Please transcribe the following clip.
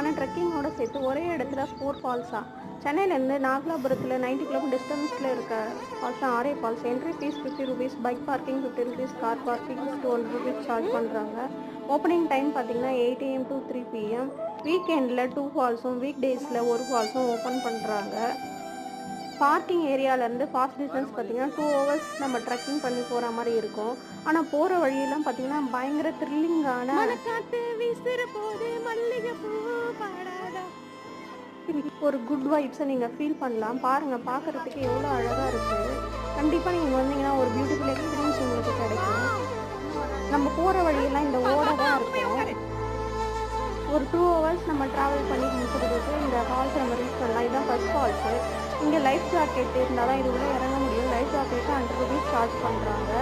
ஆனால் ட்ரெக்கிங்கோட சேர்த்து ஒரே இடத்துல ஃபோர் ஃபால்ஸாக சென்னையிலேருந்து நாகலாபுரத்தில் 90 கிலோமீட்டர் டிஸ்டன்ஸில் இருக்க ஃபால்ஸ் தான் ஆரே falls entry fees fifty rupees bike parking fifty rupees car parking two hundred rupees charge பண்ணுறாங்க ஓப்பனிங் டைம் பார்த்தீங்கன்னா eight AM to three PM வீக்கெண்டில் டூ ஃபால்ஸும் வீக் டேஸில் ஒரு ஃபால்ஸும் ஓப்பன் பண்ணுறாங்க பார்க்கிங் ஏரியாவிலேருந்து ஃபாஸ்ட் டிஸ்டன்ஸ் பார்த்தீங்கன்னா டூ ஹவர்ஸ் நம்ம ட்ரெக்கிங் பண்ணி போகிற மாதிரி இருக்கும். ஆனால் போகிற வழியெல்லாம் பார்த்தீங்கன்னா பயங்கர த்ரில்லிங்கான ஒரு குட் வைப்ஸை நீங்கள் ஃபீல் பண்ணலாம். பாருங்கள் பார்க்குறதுக்கு எவ்வளோ அழகாக இருக்குது கண்டிப்பாக நீங்கள் வந்தீங்கன்னா ஒரு பியூட்டிஃபுல் எக்ஸ்பீரியன்ஸ் உங்களுக்கு கிடைக்கும். நம்ம போகிற வழியெல்லாம் இந்த ஓட தான் இருக்கும். ஒரு டூ ஹவர்ஸ் நம்ம ட்ராவல் பண்ணி முடிக்கிறதுக்கு இந்த ஃபால்ஸ் நம்ம ரீச் பண்ணலாம். இதுதான் ஃபஸ்ட் ஃபால்ஸு இங்கே லைஃப் ஜாக்கெட் இருந்தால் தான் இது உள்ளே இறங்க முடியும். Life jacket hundred rupees charge பண்ணுறாங்க